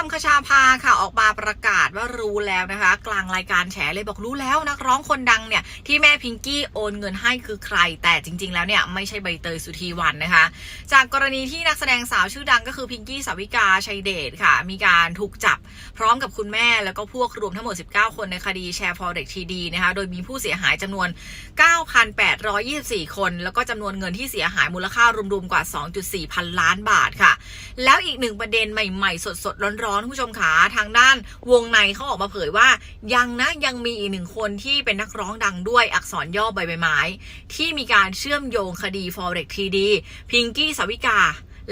มดดำคชาภาค่ะออกมาประกาศว่ารู้แล้วนะคะ กลางรายการแฉเลยบอกรู้แล้วนักร้องคนดังเนี่ยที่แม่พิงกี้โอนเงินให้คือใคร แต่จริง ๆ แล้วเนี่ยไม่ใช่ใบเตยสุธีวันนะคะ จากกรณีที่นักแสดงสาวชื่อดังก็คือพิงกี้สาวิกาชัยเดชค่ะ มีการถูกจับพร้อมกับคุณแม่แล้วก็พวกรวมทั้งหมด 19 คนในคดีแชร์ฟอร์เร็กทีดีนะคะโดยมีผู้เสียหายจำนวน 9,824 คน แล้วก็จำนวนเงินที่เสียหายมูลค่ารวมๆกว่า 2.4 พันล้านบาทค่ะ แล้วอีกหนึ่งประเด็นใหม่ๆ สดๆร้อนๆคุณผู้ชมขาทางด้านวงในเขาออกมาเผยว่า ยังนะยังมีอีกหนึ่งคนที่เป็นนักร้องดังด้วยอักษรย่อใบไม้ไม้ ที่มีการเชื่อมโยงคดี Forex TD พิงกี้สวิกา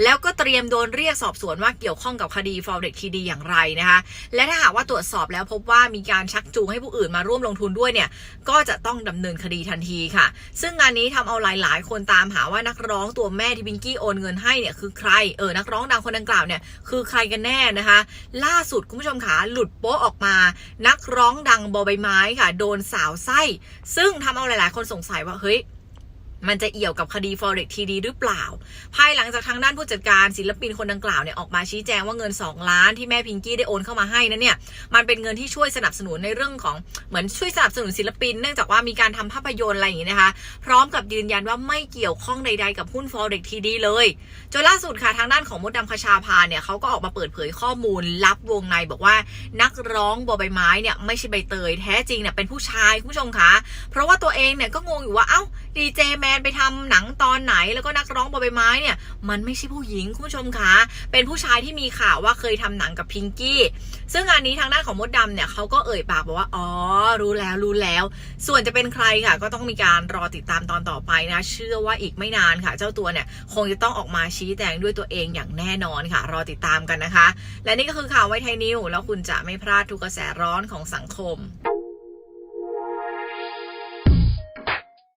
แล้วก็เตรียมโดนเรียกสอบสวนว่าเกี่ยวข้องกับคดี Forex TD อย่างไรนะคะ และถ้าหากว่าตรวจสอบแล้วพบว่ามีการชักจูงให้ผู้อื่นมาร่วมลงทุนด้วยเนี่ยก็จะต้องดำเนินคดีทันทีค่ะ ซึ่งงานนี้ทำเอาหลายๆ คนตามหาว่านักร้องตัวแม่ที่พิงกี้โอนเงินให้เนี่ยคือใครเออนักร้องดังคนดังกล่าวเนี่ยคือใครกันแน่นะคะ ล่าสุดคุณผู้ชมขาหลุดโป๊ะออกมา นักร้องดังบอใบไม้ค่ะ โดนสาวไส้ ซึ่งทำเอาหลาย ๆ คนสงสัยว่าเฮ้ย มันจะเอี่ยวกับคดี Forex TD หรือเปล่า ภายหลังจากทางด้านผู้จัดการศิลปินคนดังกล่าวเนี่ยออกมาชี้แจงว่าเงิน 2 ล้านที่แม่พิงกี้ได้โอนเข้ามาให้นั้นเนี่ยมันเป็นเงินที่ช่วยสนับสนุนในเรื่องของเหมือนช่วยสนับสนุนศิลปิน เนื่องจากว่ามีการทำภาพยนตร์อะไรอย่างนี้นะคะ พร้อมกับยืนยันว่าไม่เกี่ยวข้องใดๆกับหุ้น Forex TD เลยจนล่าสุดค่ะทางด้านของมดดำคชาพาเนี่ยเขาก็ออกมาเปิดเผยข้อมูลลับวงในบอกว่านักร้องบอใบไม้เนี่ยไม่ใช่ใบเตยแท้จริงเนี่ยเป็นผู้ชายคุณผู้ชมคะเพราะว่าตัวเองเนี่ยก็งงอยู่ว่าเอ้าดีเจแมนไปทำหนังตอนไหนแล้วก็นักร้องบอใบไม้เนี่ย มันไม่ใช่ผู้หญิงคุณผู้ชมคะเป็นผู้ชายที่มีข่าวว่าเคยทำหนังกับพิงกี้ซึ่งงานนี้ทางด้านของมดดำเนี่ยเขาก็เอ่ยปากบอกว่า อ๋อ รู้แล้วรู้แล้ว ส่วนจะเป็นใครค่ะ ก็ต้องมีการรอติดตามตอนต่อไปนะ เชื่อว่าอีกไม่นานค่ะ เจ้าตัวเนี่ย คงจะต้องออกมาชี้แจงด้วยตัวเองอย่างแน่นอนค่ะ รอติดตามกันนะคะ และนี่ก็คือข่าวไวไทยนิวแล้วคุณจะไม่พลาดทุกกระแสร้อนของสังคม